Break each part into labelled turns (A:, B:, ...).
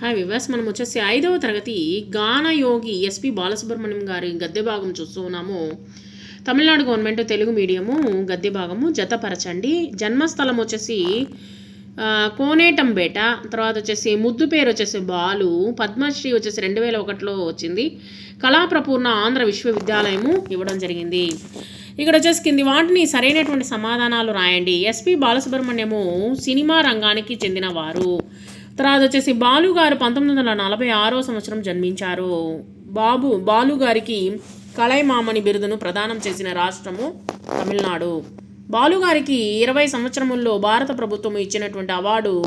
A: Hi వివాస్ మనం వచ్చేసి ఐదవ తరగతి గానయోగి ఎస్పి బాలసుబ్రహ్మణ్యం గారి గద్దె భాగం చూస్తూ ఉన్నాము. తమిళనాడు గవర్నమెంట్ తెలుగు మీడియము గద్దె భాగము జతపరచండి. జన్మస్థలం వచ్చేసి కోనేటంబేట తర్వాత వచ్చేసి ముద్దు పేరు వచ్చేసి బాలు. పద్మశ్రీ వచ్చేసి రెండు వేల ఒకటిలో వచ్చింది. కళాప్రపూర్ణ ఆంధ్ర విశ్వవిద్యాలయము ఇవ్వడం జరిగింది. ఇక్కడ వచ్చేసి కింది వాటిని సరైనటువంటి సమాధానాలు రాయండి. ఎస్పి బాలసుబ్రహ్మణ్యము సినిమా రంగానికి చెందినవారు. తర్వాత వచ్చేసి బాలు గారు పంతొమ్మిది వందల నలభై ఆరో సంవత్సరం జన్మించారు. బాబు బాలు గారికి కళైమామణి బిరుదును ప్రదానం చేసిన రాష్ట్రము తమిళనాడు. బాలుగారికి ఇరవై సంవత్సరముల్లో భారత ప్రభుత్వం ఇచ్చినటువంటి అవార్డు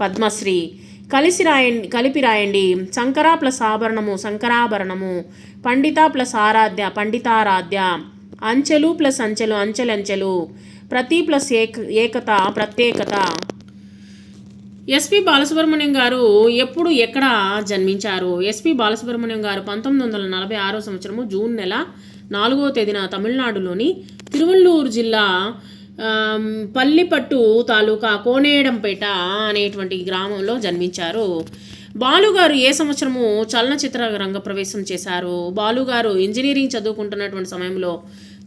A: పద్మశ్రీ. కలిసి రాయండి కలిపి రాయండి. శంకరా ప్లస్ ఆభరణము శంకరాభరణము. పండిత ప్లస్ ఆరాధ్య పండితారాధ్య. అంచెలు ప్లస్ అంచెలు అంచెలంచెలు. ప్రతి ప్లస్ ఏక ఏకత ప్రత్యేకత. ఎస్పి బాలసుబ్రహ్మణ్యం గారు ఎప్పుడు ఎక్కడ జన్మించారు? ఎస్పి బాలసుబ్రహ్మణ్యం గారు పంతొమ్మిది వందల నలభై ఆరో సంవత్సరము జూన్ నెల నాలుగో తేదీన తమిళనాడులోని తిరువల్లూరు జిల్లా పల్లిపట్టు తాలూకా కోనేడంపేట అనేటువంటి గ్రామంలో జన్మించారు. బాలుగారు ఏ సంవత్సరము చలనచిత్ర రంగ ప్రవేశం చేశారు? బాలుగారు ఇంజనీరింగ్ చదువుకుంటున్నటువంటి సమయంలో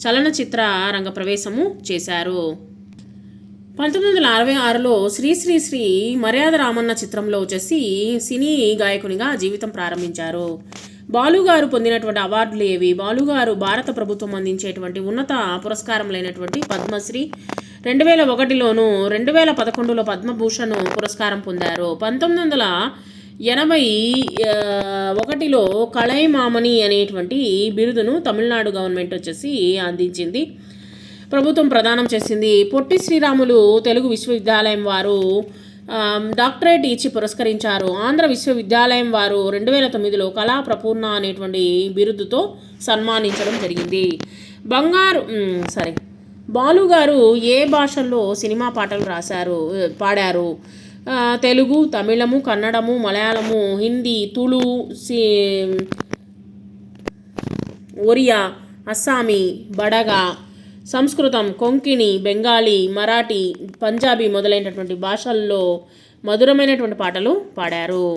A: చలనచిత్ర రంగ ప్రవేశము చేశారు. పంతొమ్మిది వందల అరవై ఆరులో శ్రీ శ్రీ శ్రీ మర్యాద రామన్న చిత్రంలో వచ్చేసి సినీ గాయకునిగా జీవితం ప్రారంభించారు. బాలుగారు పొందినటువంటి అవార్డులు ఏవి? బాలుగారు భారత ప్రభుత్వం అందించేటువంటి ఉన్నత పురస్కారములైనటువంటి పద్మశ్రీ రెండు వేల ఒకటిలోను రెండు వేల పదకొండులో పద్మభూషణ్ పురస్కారం పొందారు. పంతొమ్మిది వందల ఎనభై ఒకటిలో కళైమామణి అనేటువంటి బిరుదును తమిళనాడు గవర్నమెంట్ వచ్చేసి అందించింది. ప్రభుత్వం ప్రదానం చేసింది. పొట్టి శ్రీరాములు తెలుగు విశ్వవిద్యాలయం వారు డాక్టరేట్ ఇచ్చి పురస్కరించారు. ఆంధ్ర విశ్వవిద్యాలయం వారు రెండు వేల తొమ్మిదిలో కళా ప్రపూర్ణ అనేటువంటి బిరుదుతో సన్మానించడం జరిగింది. బంగారు సారీ బాలు గారు ఏ భాషల్లో సినిమా పాటలు రాశారు పాడారు? తెలుగు తమిళము కన్నడము మలయాళము హిందీ తులు సి ఒరియా అస్సామీ బడగా సంస్కృతం కొంకిణి బెంగాలీ మరాఠీ పంజాబీ మొదలైనటువంటి భాషల్లో మధురమైనటువంటి పాటలు పాడారు.